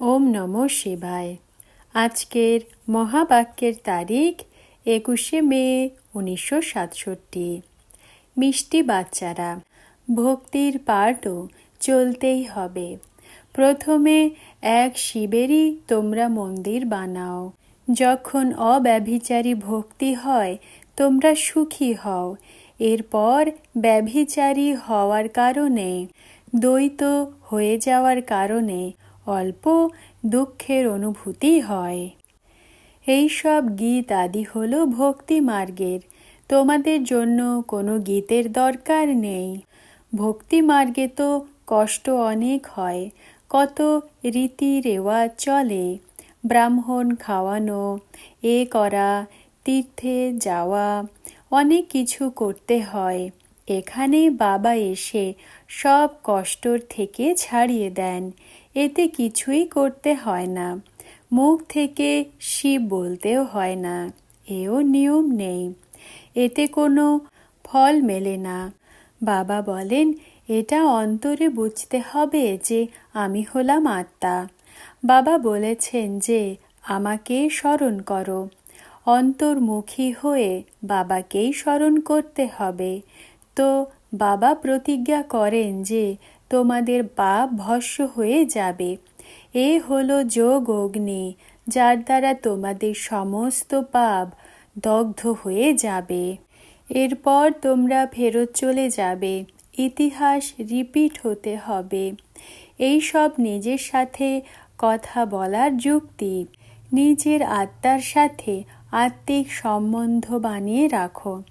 ওম নম শিবায়। আজকের মহাবাক্যের তারিখ একুশে মে উনিশশো সাতষট্টি। মিষ্টি বাচ্চারা, ভক্তির পাঠও চলতেই হবে। প্রথমে এক শিবেরই তোমরা মন্দির বানাও। যখন অব্যভিচারী ভক্তি হয়, তোমরা সুখী হও। এরপর ব্যভিচারী হওয়ার কারণে, দ্বৈত হয়ে যাওয়ার কারণে অল্প দুঃখের অনুভূতি হয়। এই সব গীত আদি হল ভক্তি মার্গের। তোমাদের জন্য কোনো গীতের দরকার নেই। ভক্তি মার্গে তো কষ্ট অনেক হয়, কত রীতি রেওয়াজ চলে। ব্রাহ্মণ খাওয়ানো, এ করা, তীর্থে যাওয়া, অনেক কিছু করতে হয়। এখানে বাবা এসে সব কষ্টর থেকে ছাড়িয়ে দেন। এতে কিছুই করতে হয় না। মুখ থেকে শিব বলতেও হয় না, এও নিয়ম নেই। এতে কোনো ফল মেলে না। বাবা বলেন, এটা অন্তরে বুঝতে হবে যে আমি হলাম আত্মা। বাবা বলেছেন যে আমাকে স্মরণ করো। অন্তর্মুখী হয়ে বাবাকেই স্মরণ করতে হবে। তো বাবা প্রতিজ্ঞা করেন যে তোমাদের পাপ ভস্য হয়ে যাবে। এ হলো যোগ অগ্নি, যার দ্বারা তোমাদের সমস্ত পাপ দগ্ধ হয়ে যাবে। এরপর তোমরা ফেরত চলে যাবে। ইতিহাস রিপিট হতে হবে। এই সব নিজের সাথে কথা বলার যুক্তি, নিজের আত্মার সাথে আত্মিক সম্বন্ধ বানিয়ে রাখো।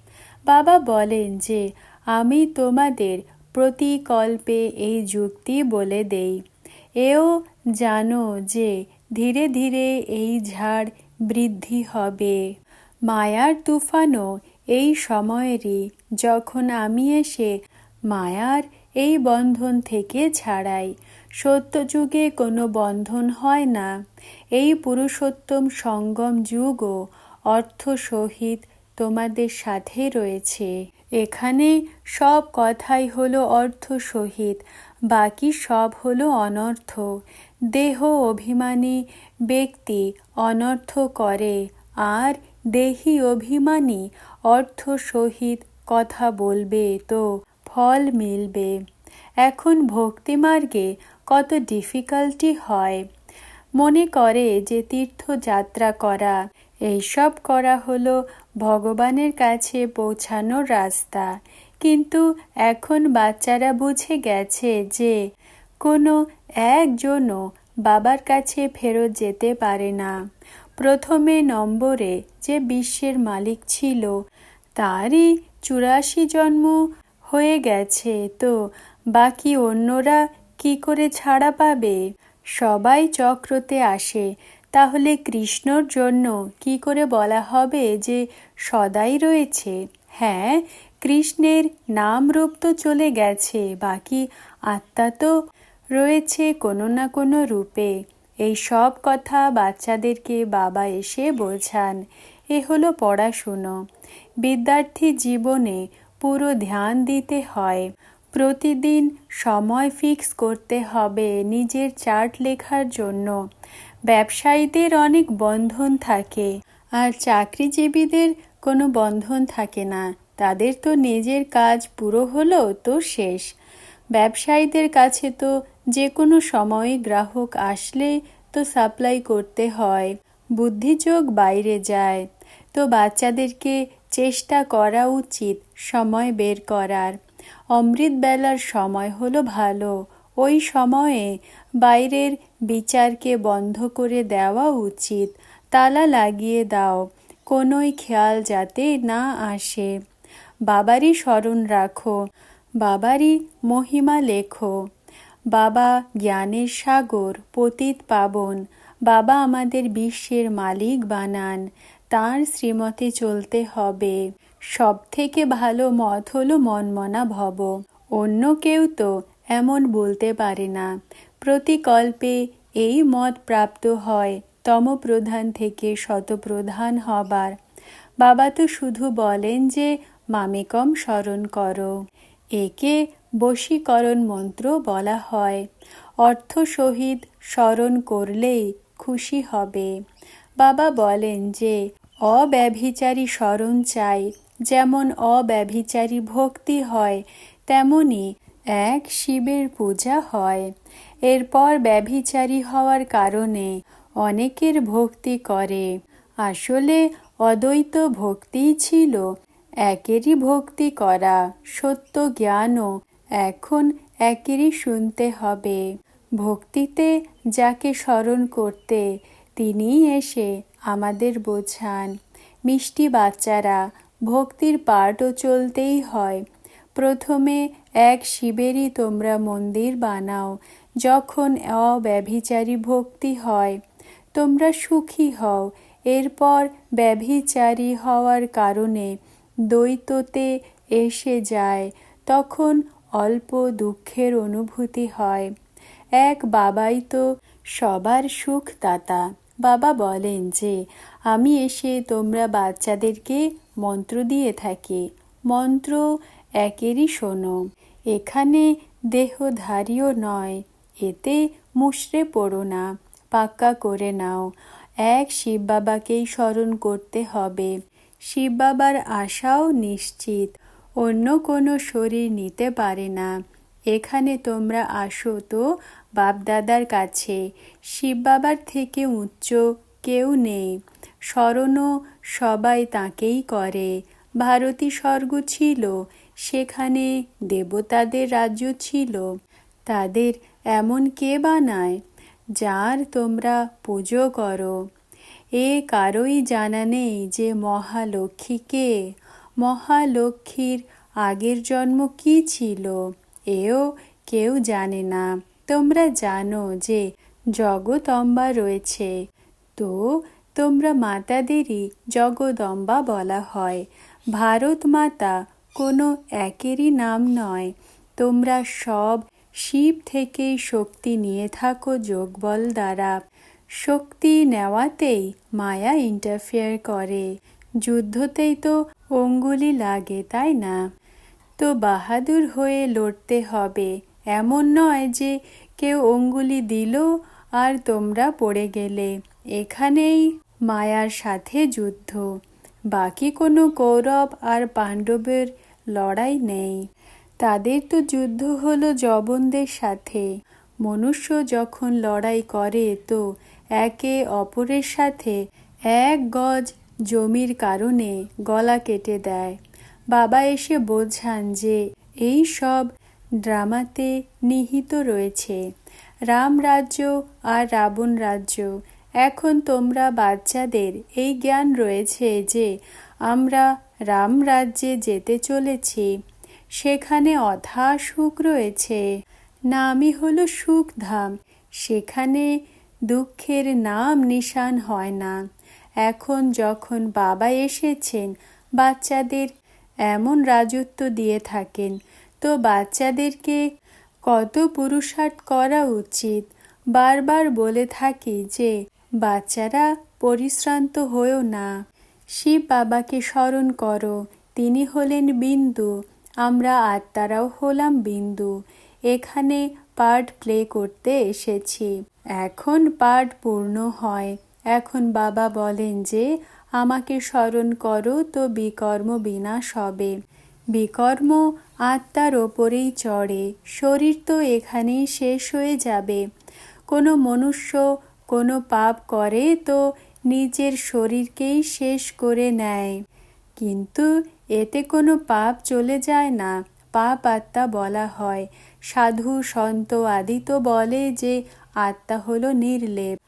বাবা বলেন যে, আমি তোমাদের প্রতিকল্পে এই যুক্তি বলে দেই। এও জানো যে ধীরে ধীরে এই ঝাড় বৃদ্ধি হবে। মায়ার তুফানও এই সময়েরই যখন আমি এসে মায়ার এই বন্ধন থেকে ছাড়াই, সত্যযুগে কোনো বন্ধন হয় না। এই পুরুষোত্তম সঙ্গম যুগও অর্থ সহিত তোমাদের সাথে রয়েছে। এখানে সব কথাই হলো অর্থ সহিত, বাকি সব হলো অনর্থ। দেহ অভিমানী ব্যক্তি অনর্থ করে, আর দেহি অভিমানী অর্থ সহিত কথা বলবে তো ফল মিলবে। এখন ভক্তিমার্গে কত ডিফিকাল্টি হয়। মনে করে যে তীর্থযাত্রা করা এইসব করা হলো ভগবানের কাছে পৌঁছানোর রাস্তা। কিন্তু এখন বাচ্চারা বুঝে গেছে যে কোনো একজনও বাবার কাছে ফেরত যেতে পারে না। প্রথমে নম্বরে যে বিশ্বের মালিক ছিল, তারই চুরাশি জন্ম হয়ে গেছে। তো বাকি অন্যরা কি করে ছাড়া পাবে? সবাই চক্রতে আসে। তাহলে কৃষ্ণর জন্য কি করে বলা হবে যে সদাই রয়েছে? হ্যাঁ কৃষ্ণের নাম রূপ তো চলে গেছে, বাকি আত্মা তো রয়েছে কোনো না কোনো রূপে। এই সব কথা বাচ্চাদেরকে বাবা এসে বোঝান। এ হলো পড়াশুনো। বিদ্যার্থী জীবনে পুরো ধ্যান দিতে হয়। প্রতিদিন সময় ফিক্স করতে হবে নিজের চার্ট লেখার জন্য। ব্যবসায়ীদের অনেক বন্ধন থাকে আর চাকরিজীবীদের কোনো বন্ধন থাকে না। তাদের তো নিজের কাজ পুরো হলো তো শেষ। ব্যবসায়ীদের কাছে তো যে কোনো সময়ে গ্রাহক আসলে তো সাপ্লাই করতে হয়, বুদ্ধিযোগ বাইরে যায়। তো বাচ্চাদেরকে চেষ্টা করা উচিত সময় বের করার। অমৃত বেলার সময় হলো ভালো। ওই সময়ে বাইরের বিচারকে বন্ধ করে দেওয়া উচিত। তালা লাগিয়ে দাও, কোনোই খেয়াল যাতে না আসে। বাবারই স্মরণ রাখো, বাবারই মহিমা লেখো। বাবা জ্ঞানের সাগর, পতিত পাবন, বাবা আমাদের বিশ্বের মালিক বানান, তার শ্রীমতে চলতে হবে। সব থেকে ভালো মত হলো মনমনা ভব। অন্য কেউ তো এমন বলতে পারে না। প্রতিকল্পে এই মত প্রাপ্ত হয় তমপ্রধান থেকে শতপ্রধান হবার। বাবা তো শুধু বলেন যে, মামেকম স্মরণ করো। একে বশীকরণ মন্ত্র বলা হয়। অর্থ সহিত স্মরণ করলেই খুশি হবে। বাবা বলেন যে, অব্যভিচারী স্মরণ চাই। যেমন অব্যভিচারী ভক্তি হয়, তেমনি এক শিবের পূজা হয়। এরপর ব্যভিচারী হওয়ার কারণে অনেকের ভক্তি করে। আসলে অদ্বৈত ভক্তিই ছিল, একেরই ভক্তি করা সত্য জ্ঞানও এখন একেরই শুনতে হবে। ভক্তিতে যাকে স্মরণ করতে তিনিই এসে আমাদের বোঝান। মিষ্টি বাচ্চারা ভক্তির পাঠও চলতেই হয়। প্রথমে এক শিবেরই তোমরা মন্দির বানাও, যখন অব্যভিচারী ভক্তি হয়, তোমরা সুখী হও। এরপর ব্যভিচারী হওয়ার কারণে দ্বৈততে এসে যায়, তখন অল্প দুঃখের অনুভূতি হয়। এক বাবাই তো সবার সুখদাতা। বাবা বলেন যে, আমি এসে তোমরা বাচ্চাদেরকে মন্ত্র দিয়ে থাকি। মন্ত্র একেরই শোনো, এখানে দেহধারীও নয়, এতে মুশড়ে পড়ো না, পাক্কা করে নাও। এক শিব বাবাকেই স্মরণ করতে হবে। শিব বাবার আশাও নিশ্চিত, অন্য কোনো শরীর নিতে পারে না। এখানে তোমরা আসো তো বাপদাদার কাছে, শিব বাবার থেকে উচ্চ কেউ নেই। স্মরণও সবাই তাকেই করে। ভারতী স্বর্গ ছিল সেখানে দেবতাদের রাজ্য ছিল। তাদের এমন কে বানায় যার তোমরা পুজো করো। এ কারোই জানা নেই যে মহালক্ষ্মীকে মহালক্ষ্মীর আগের জন্ম কি ছিল, এও কেউ জানে না। তোমরা জানো যে জগদম্বা রয়েছে। তো তোমরা মাতাদেরই জগদম্বা বলা হয়। ভারত মাতা কোনো একেরই নাম নয়। তোমরা সব শিব থেকেই শক্তি নিয়ে থাকো যোগবল দ্বারা। শক্তি নেওয়াতেই মায়া ইন্টারফেয়ার করে। যুদ্ধতেই তো অঙ্গুলি লাগে, তাই না? তো বাহাদুর হয়ে লড়তে হবে। এমন নয় যে কেউ অঙ্গুলি দিল আর তোমরা পড়ে গেলে। এখানেই মায়ার সাথে যুদ্ধ। বাকি কোনো কৌরব আর পাণ্ডবের লড়াই নেই। তাদের তো যুদ্ধ হলো জবনদের সাথে। মনুষ্য যখন লড়াই করে তো একে অপরের সাথে এক গজ জমির কারণে গলা কেটে দেয়। বাবা এসে বোঝান যে এই সব ড্রামাতে নিহিত রয়েছে। রাম রাজ্য আর রাবণ রাজ্য। এখন তোমরা বাচ্চাদের এই জ্ঞান রয়েছে যে আমরা রাম রাজ্যে যেতে চলেছি। সেখানে অথা সুখ রয়েছে। নামই হলো সুখধাম। সেখানে দুঃখের নাম নিশান হয় না। এখন যখন বাবা এসেছেন, বাচ্চাদের এমন রাজত্ব দিয়ে থাকেন, তো বাচ্চাদেরকে কত পুরুষার্থ করা উচিত? বারবার বলে থাকি যে, বাচ্চারা পরিশ্রান্ত হয়েও না। শিব বাবাকে স্মরণ করো, তিনি হলেন বিন্দু, আমরা আত্মারাও হলাম বিন্দু। এখানে পার্ট প্লে করতে এসেছি। এখন পার্ট পূর্ণ হয়। এখন বাবা বলেন যে, আমাকে স্মরণ করো তো বিকর্ম বিনাশ হবে। বিকর্ম আত্মার ওপরেই চড়ে, শরীর তো এখানেই শেষ হয়ে যাবে। কোনো মনুষ্য কোনো পাপ করে তো নিজের শরীরকেই শেষ করে নেয়। কিন্তু এতে কোনো পাপ চলে যায় না। পাপ আত্মা বলা হয়। সাধু সন্ত আদি তো বলে যে আত্মা হলো নির্লেপ।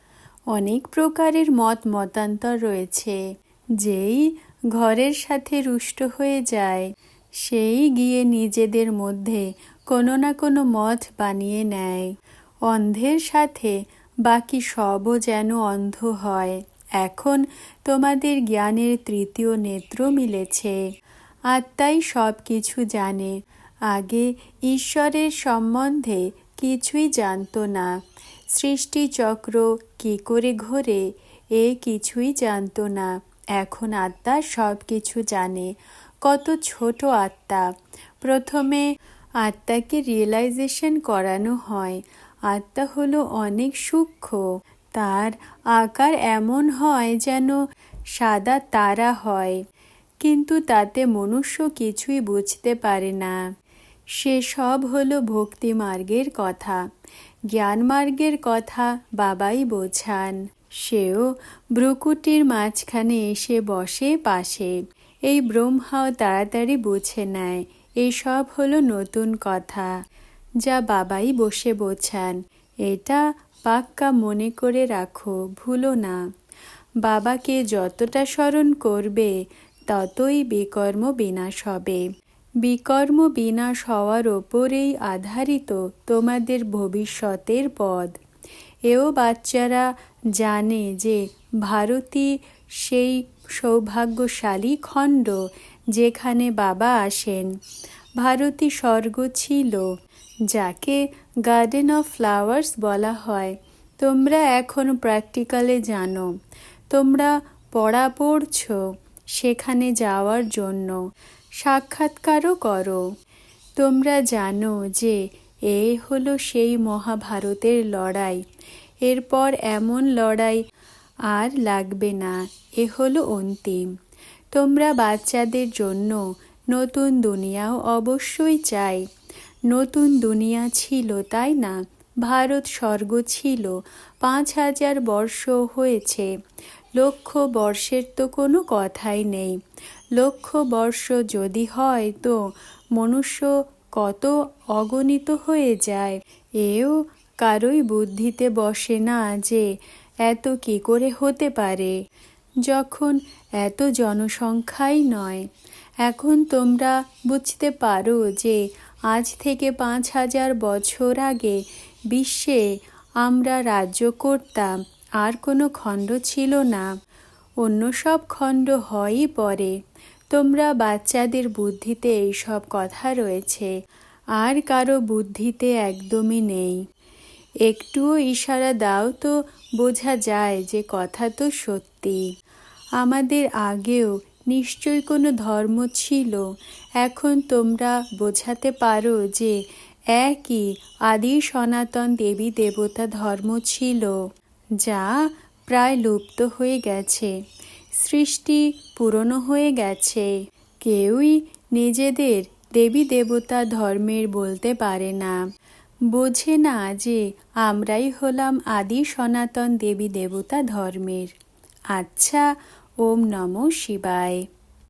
অনেক প্রকারের মত মতান্তর রয়েছে। যেই ঘরের সাথে রুষ্ট হয়ে যায়, সেই গিয়ে নিজেদের মধ্যে কোনো না কোনো মত বানিয়ে নেয়। অন্ধের সাথে বাকি সবও যেন অন্ধ হয়। এখন তোমাদের জ্ঞানের তৃতীয় নেত্র মিলেছে। আত্মাই সব কিছু জানে। আগে ঈশ্বরের সম্বন্ধে কিছুই জানত না। সৃষ্টিচক্র কি করে ঘোরে, এ কিছুই জানত না। এখন আত্মা সব কিছু জানে। কত ছোট আত্মা। প্রথমে আত্মাকে রিয়েলাইজেশন করানো হয়। আত্মা হলো অনেক সূক্ষ্ম। তার আকার এমন হয় যেন সাদা তারা হয়, কিন্তু তাতে মনুষ্য কিছুই বুঝতে পারে না। সে সব হলো ভক্তি মার্গের কথা, জ্ঞান মার্গের কথা বাবাই বোঝান। সেও ব্রুকুটির মাঝখানে এসে বসে পাশে, এই ব্রহ্মাও তাড়াতাড়ি বুঝে নেয়, এই সব হলো নতুন কথা, যা বাবাই বসে বোঝান। এটা পাক্কা মনে করে রাখো, ভুলো না। বাবাকে যতটা স্মরণ করবে, ততই বিকর্ম বিনাশ হবে। বিকর্ম বিনাশ হওয়ার ওপরেই আধারিত তোমাদের ভবিষ্যতের পদ এও বাচ্চারা জানে যে ভারতী সেই সৌভাগ্যশালী খণ্ড যেখানে বাবা আসেন। ভারতী স্বর্গ ছিল। যাকে গার্ডেন অফ ফ্লাওয়ার্স বলা হয়। তোমরা এখন প্র্যাকটিক্যালে জানো। তোমরা পড়া পড়ছো সেখানে যাওয়ার জন্য। সাক্ষাৎকারও করো। তোমরা জানো যে এ হলো সেই মহাভারতের লড়াই। এরপর এমন লড়াই আর লাগবে না, এ হলো অন্তিম। তোমরা বাচ্চাদের জন্য নতুন দুনিয়াও অবশ্যই চাই। নতুন দুনিয়া ছিল, তাই না? ভারত স্বর্গ ছিল, পাঁচ হাজার বর্ষ হয়েছে। লক্ষ বর্ষের তো কোনো কথাই নেই। লক্ষ বর্ষ যদি হয় তো মনুষ্য কত অগণিত হয়ে যায়। এও কারোই বুদ্ধিতে বসে না যে এত কি করে হতে পারে। যখন এত জনসংখ্যাই নয়, এখন তোমরা বুঝতে পারো যে আজ থেকে পাঁচ হাজার বছর আগে বিশ্বে আমরা রাজ্য করতাম আর কোনো খণ্ড ছিল না। অন্য সব খণ্ড হয়ই পরে। তোমরা বাচ্চাদের বুদ্ধিতে এইসব কথা রয়েছে, আর কারও বুদ্ধিতে একদমই নেই। একটুও ইশারা দাও তো, বোঝা যায় যে কথা তো সত্যি। আমাদের আগেও নিশ্চয় কোনো ধর্ম ছিল। এখন তোমরা বোঝাতে পারো যে একই আদি সনাতন দেবী দেবতা ধর্ম ছিল, যা প্রায় লুপ্ত হয়ে গেছে, সৃষ্টি পুরনো হয়ে গেছে। কেউই নিজেদের দেবী দেবতা ধর্মের বলতে পারে না। বোঝে না যে আমরাই হলাম আদি সনাতন দেবী দেবতা ধর্মের। আচ্ছা ওম নম শিবায়।